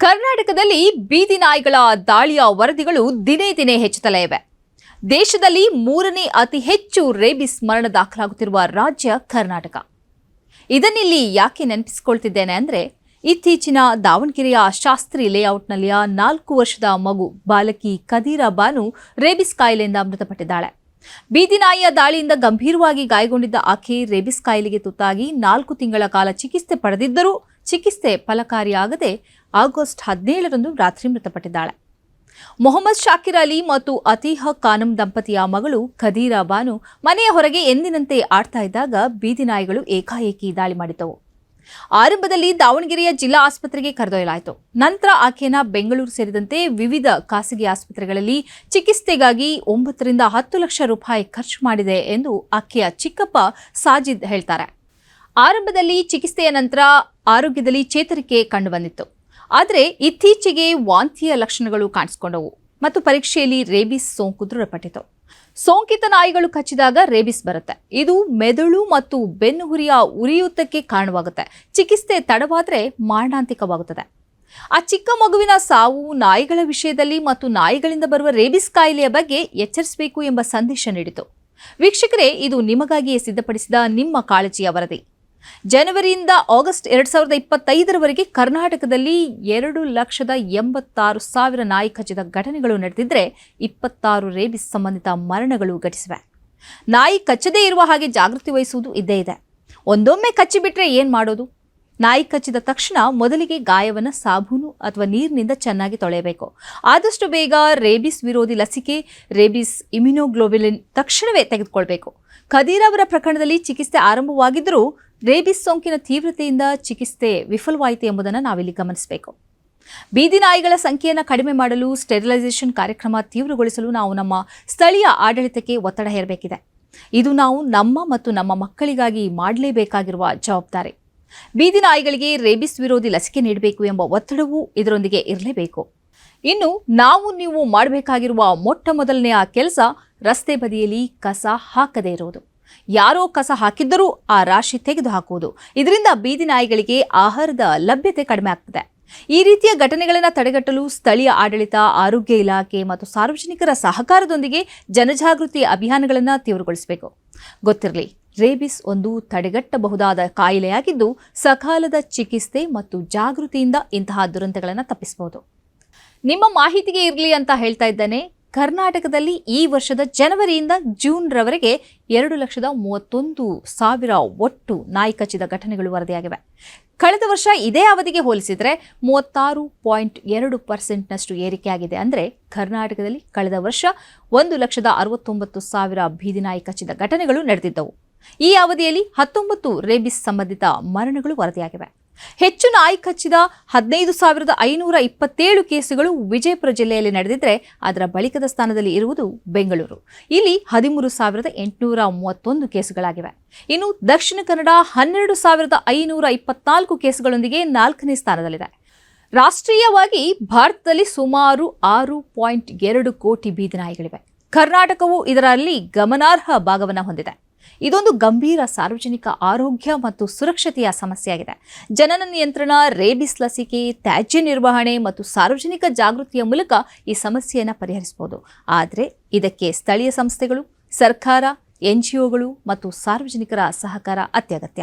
ಕರ್ನಾಟಕದಲ್ಲಿ ಬೀದಿ ನಾಯಿಗಳ ದಾಳಿಯ ವರದಿಗಳು ದಿನೇ ದಿನೇ ಹೆಚ್ಚುತ್ತಲೇ ಇವೆ. ದೇಶದಲ್ಲಿ ಮೂರನೇ ಅತಿ ಹೆಚ್ಚು ರೇಬಿಸ್ ಮರಣ ದಾಖಲಾಗುತ್ತಿರುವ ರಾಜ್ಯ ಕರ್ನಾಟಕ. ಇದನ್ನಿಲ್ಲಿ ಯಾಕೆ ನೆನಪಿಸಿಕೊಳ್ತಿದ್ದೇನೆ ಅಂದರೆ, ಇತ್ತೀಚಿನ ದಾವಣಗೆರೆಯ ಶಾಸ್ತ್ರಿ ಲೇಔಟ್ನಲ್ಲಿಯ ನಾಲ್ಕು ವರ್ಷದ ಮಗು ಬಾಲಕಿ ಕದೀರಾ ಬಾನು ರೇಬಿಸ್ ಕಾಯಿಲೆಯಿಂದ ಮೃತಪಟ್ಟಿದ್ದಾಳೆ. ಬೀದಿ ನಾಯಿಯ ದಾಳಿಯಿಂದ ಗಂಭೀರವಾಗಿ ಗಾಯಗೊಂಡಿದ್ದ ಆಕೆ ರೇಬಿಸ್ ಕಾಯಿಲೆಗೆ ತುತ್ತಾಗಿ ನಾಲ್ಕು ತಿಂಗಳ ಕಾಲ ಚಿಕಿತ್ಸೆ ಪಡೆದಿದ್ದರೂ ಚಿಕಿತ್ಸೆ ಫಲಕಾರಿಯಾಗದೆ ಆಗಸ್ಟ್ ಹದಿನೇಳರಂದು ರಾತ್ರಿ ಮೃತಪಟ್ಟಿದ್ದಾಳೆ. ಮೊಹಮ್ಮದ್ ಶಾಕಿರ್ ಅಲಿ ಮತ್ತು ಅತೀಹ ಖಾನಂ ದಂಪತಿಯ ಮಗಳು ಖದೀರಾ ಬಾನು ಮನೆಯ ಹೊರಗೆ ಎಂದಿನಂತೆ ಆಡ್ತಾ ಇದ್ದಾಗ ಬೀದಿ ನಾಯಿಗಳು ಏಕಾಏಕಿ ದಾಳಿ ಮಾಡಿದ್ದವು. ಆರಂಭದಲ್ಲಿ ದಾವಣಗೆರೆಯ ಜಿಲ್ಲಾ ಆಸ್ಪತ್ರೆಗೆ ಕರೆದೊಯ್ಯಲಾಯಿತು. ನಂತರ ಆಕೆಯನ್ನ ಬೆಂಗಳೂರು ಸೇರಿದಂತೆ ವಿವಿಧ ಖಾಸಗಿ ಆಸ್ಪತ್ರೆಗಳಲ್ಲಿ ಚಿಕಿತ್ಸೆಗಾಗಿ ಒಂಬತ್ತರಿಂದ ಹತ್ತು ಲಕ್ಷ ರೂಪಾಯಿ ಖರ್ಚು ಮಾಡಿದೆ ಎಂದು ಆಕೆಯ ಚಿಕ್ಕಪ್ಪ ಸಾಜಿದ್ ಹೇಳ್ತಾರೆ. ಆರಂಭದಲ್ಲಿ ಚಿಕಿತ್ಸೆಯ ನಂತರ ಆರೋಗ್ಯದಲ್ಲಿ ಚೇತರಿಕೆ ಕಂಡುಬಂದಿತ್ತು. ಆದರೆ ಇತ್ತೀಚೆಗೆ ವಾಂತಿಯ ಲಕ್ಷಣಗಳು ಕಾಣಿಸಿಕೊಂಡವು ಮತ್ತು ಪರೀಕ್ಷೆಯಲ್ಲಿ ರೇಬಿಸ್ ಸೋಂಕು ದೃಢಪಟ್ಟಿತು. ಸೋಂಕಿತ ನಾಯಿಗಳು ಕಚ್ಚಿದಾಗ ರೇಬಿಸ್ ಬರುತ್ತೆ. ಇದು ಮೆದುಳು ಮತ್ತು ಬೆನ್ನುಹುರಿಯ ಉರಿಯೂತಕ್ಕೆ ಕಾರಣವಾಗುತ್ತೆ. ಚಿಕಿತ್ಸೆ ತಡವಾದರೆ ಮಾರಣಾಂತಿಕವಾಗುತ್ತದೆ. ಆ ಚಿಕ್ಕ ಮಗುವಿನ ಸಾವು ನಾಯಿಗಳ ವಿಷಯದಲ್ಲಿ ಮತ್ತು ನಾಯಿಗಳಿಂದ ಬರುವ ರೇಬಿಸ್ ಕಾಯಿಲೆಯ ಬಗ್ಗೆ ಎಚ್ಚರಿಸಬೇಕು ಎಂಬ ಸಂದೇಶ ನೀಡಿತು. ವೀಕ್ಷಕರೇ, ಇದು ನಿಮಗಾಗಿಯೇ ಸಿದ್ಧಪಡಿಸಿದ ನಿಮ್ಮ ಕಾಳಜಿಯ ವರದಿ. ಜನವರಿಯಿಂದ ಆಗಸ್ಟ್ ಎರಡು ಸಾವಿರದ ಇಪ್ಪತ್ತೈದರವರೆಗೆ ಕರ್ನಾಟಕದಲ್ಲಿ ಎರಡು ಲಕ್ಷದ ಎಂಬತ್ತಾರು ಸಾವಿರ ನಾಯಿ ಕಚ್ಚಿದ ಘಟನೆಗಳು ನಡೆದಿದ್ದರೆ ಇಪ್ಪತ್ತಾರು ರೇಬಿಸ್ ಸಂಬಂಧಿತ ಮರಣಗಳು ಘಟಿಸಿವೆ. ನಾಯಿ ಕಚ್ಚದೇ ಇರುವ ಹಾಗೆ ಜಾಗೃತಿ ವಹಿಸುವುದು ಇದ್ದೇ ಇದೆ. ಒಂದೊಮ್ಮೆ ಕಚ್ಚಿಬಿಟ್ರೆ ಏನು ಮಾಡೋದು? ನಾಯಿ ಕಚ್ಚಿದ ತಕ್ಷಣ ಮೊದಲಿಗೆ ಗಾಯವನ್ನು ಸಾಬೂನು ಅಥವಾ ನೀರಿನಿಂದ ಚೆನ್ನಾಗಿ ತೊಳೆಯಬೇಕು. ಆದಷ್ಟು ಬೇಗ ರೇಬಿಸ್ ವಿರೋಧಿ ಲಸಿಕೆ, ರೇಬಿಸ್ ಇಮ್ಯುನೋಗ್ಲೋಬಿಲಿನ್ ತಕ್ಷಣವೇ ತೆಗೆದುಕೊಳ್ಬೇಕು. ಖದೀರ್ ಅವರ ಪ್ರಕರಣದಲ್ಲಿ ಚಿಕಿತ್ಸೆ ಆರಂಭವಾಗಿದ್ದರೂ ರೇಬಿಸ್ ಸೋಂಕಿನ ತೀವ್ರತೆಯಿಂದ ಚಿಕಿತ್ಸೆ ವಿಫಲವಾಯಿತು ಎಂಬುದನ್ನು ನಾವಿಲ್ಲಿ ಗಮನಿಸಬೇಕು. ಬೀದಿ ನಾಯಿಗಳ ಸಂಖ್ಯೆಯನ್ನು ಕಡಿಮೆ ಮಾಡಲು ಸ್ಟೆರಿಲೈಸೇಷನ್ ಕಾರ್ಯಕ್ರಮ ತೀವ್ರಗೊಳಿಸಲು ನಾವು ನಮ್ಮ ಸ್ಥಳೀಯ ಆಡಳಿತಕ್ಕೆ ಒತ್ತಡ ಹೇರಬೇಕಿದೆ. ಇದು ನಾವು ನಮ್ಮ ಮತ್ತು ನಮ್ಮ ಮಕ್ಕಳಿಗಾಗಿ ಮಾಡಲೇಬೇಕಾಗಿರುವ ಜವಾಬ್ದಾರಿ. ಬೀದಿ ನಾಯಿಗಳಿಗೆ ರೇಬಿಸ್ ವಿರೋಧಿ ಲಸಿಕೆ ನೀಡಬೇಕು ಎಂಬ ಒತ್ತಡವೂ ಇದರೊಂದಿಗೆ ಇರಲೇಬೇಕು. ಇನ್ನು ನಾವು ನೀವು ಮಾಡಬೇಕಾಗಿರುವ ಮೊಟ್ಟ ಮೊದಲನೆಯ ಕೆಲಸ ರಸ್ತೆ ಬದಿಯಲ್ಲಿ ಕಸ ಹಾಕದೇ ಇರುವುದು. ಯಾರೋ ಕಸ ಹಾಕಿದ್ದರೂ ಆ ರಾಶಿ ತೆಗೆದು ಹಾಕುವುದು ಇದರಿಂದ ಬೀದಿ ನಾಯಿಗಳಿಗೆ ಆಹಾರದ ಲಭ್ಯತೆ ಕಡಿಮೆ ಆಗ್ತದೆ. ಈ ರೀತಿಯ ಘಟನೆಗಳನ್ನು ತಡೆಗಟ್ಟಲು ಸ್ಥಳೀಯ ಆಡಳಿತ, ಆರೋಗ್ಯ ಇಲಾಖೆ ಮತ್ತು ಸಾರ್ವಜನಿಕರ ಸಹಕಾರದೊಂದಿಗೆ ಜನಜಾಗೃತಿ ಅಭಿಯಾನಗಳನ್ನು ತೀವ್ರಗೊಳಿಸಬೇಕು. ಗೊತ್ತಿರಲಿ, ರೇಬಿಸ್ ಒಂದು ತಡೆಗಟ್ಟಬಹುದಾದ ಕಾಯಿಲೆಯಾಗಿದ್ದು ಸಕಾಲದ ಚಿಕಿತ್ಸೆ ಮತ್ತು ಜಾಗೃತಿಯಿಂದ ಇಂತಹ ದುರಂತಗಳನ್ನು ತಪ್ಪಿಸಬಹುದು ನಿಮ್ಮ ಮಾಹಿತಿಗೆ ಇರಲಿ ಅಂತ ಹೇಳ್ತಾ ಇದ್ದೇನೆ. ಕರ್ನಾಟಕದಲ್ಲಿ ಈ ವರ್ಷದ ಜನವರಿಯಿಂದ ಜೂನ್ ರವರೆಗೆ ಎರಡು ಲಕ್ಷದ ಮೂವತ್ತೊಂದು ಸಾವಿರ ಒಟ್ಟು ನಾಯಿ ಕಚ್ಚಿದ ಘಟನೆಗಳು ವರದಿಯಾಗಿವೆ. ಕಳೆದ ವರ್ಷ ಇದೇ ಅವಧಿಗೆ ಹೋಲಿಸಿದರೆ ಮೂವತ್ತಾರು ಪಾಯಿಂಟ್ ಎರಡು ಪರ್ಸೆಂಟ್ನಷ್ಟು ಏರಿಕೆಯಾಗಿದೆ. ಅಂದರೆ ಕರ್ನಾಟಕದಲ್ಲಿ ಕಳೆದ ವರ್ಷ ಒಂದು ಲಕ್ಷದ ಅರವತ್ತೊಂಬತ್ತು ಸಾವಿರ ಬೀದಿ ನಾಯಿ ಕಚ್ಚಿದ ಘಟನೆಗಳು ನಡೆದಿದ್ದವು. ಈ ಅವಧಿಯಲ್ಲಿ ಹತ್ತೊಂಬತ್ತು ರೇಬಿಸ್ ಸಂಬಂಧಿತ ಮರಣಗಳು ವರದಿಯಾಗಿವೆ. ಹೆಚ್ಚು ನಾಯಿ ಕಚ್ಚಿದ ಹದಿನೈದು ಸಾವಿರದ ಐನೂರ ಇಪ್ಪತ್ತೇಳು ಕೇಸುಗಳು ವಿಜಯಪುರ ಜಿಲ್ಲೆಯಲ್ಲಿ ನಡೆದಿದ್ರೆ ಅದರ ಬಳಿಕದ ಸ್ಥಾನದಲ್ಲಿ ಇರುವುದು ಬೆಂಗಳೂರು. ಇಲ್ಲಿ ಹದಿಮೂರು ಸಾವಿರದ ಎಂಟುನೂರ ಮೂವತ್ತೊಂದು ಕೇಸುಗಳಾಗಿವೆ. ಇನ್ನು ದಕ್ಷಿಣ ಕನ್ನಡ ಹನ್ನೆರಡು ಸಾವಿರದ ಐನೂರ ಇಪ್ಪತ್ನಾಲ್ಕು ಕೇಸುಗಳೊಂದಿಗೆ ನಾಲ್ಕನೇ ಸ್ಥಾನದಲ್ಲಿದೆ. ರಾಷ್ಟ್ರೀಯವಾಗಿ ಭಾರತದಲ್ಲಿ ಸುಮಾರು ಆರು ಪಾಯಿಂಟ್ ಎರಡು ಕೋಟಿ ಬೀದಿ ನಾಯಿಗಳಿವೆ. ಕರ್ನಾಟಕವು ಇದರಲ್ಲಿ ಗಮನಾರ್ಹ ಭಾಗವನ್ನು ಹೊಂದಿದೆ. ಇದೊಂದು ಗಂಭೀರ ಸಾರ್ವಜನಿಕ ಆರೋಗ್ಯ ಮತ್ತು ಸುರಕ್ಷತೆಯ ಸಮಸ್ಯೆಯಾಗಿದೆ. ಜನನ ನಿಯಂತ್ರಣ, ರೇಬಿಸ್ ಲಸಿಕೆ, ತ್ಯಾಜ್ಯ ನಿರ್ವಹಣೆ ಮತ್ತು ಸಾರ್ವಜನಿಕ ಜಾಗೃತಿಯ ಮೂಲಕ ಈ ಸಮಸ್ಯೆಯನ್ನು ಪರಿಹರಿಸಬಹುದು. ಆದರೆ ಇದಕ್ಕೆ ಸ್ಥಳೀಯ ಸಂಸ್ಥೆಗಳು, ಸರ್ಕಾರ, ಎನ್ಜಿಒಗಳು ಮತ್ತು ಸಾರ್ವಜನಿಕರ ಸಹಕಾರ ಅತ್ಯಗತ್ಯ.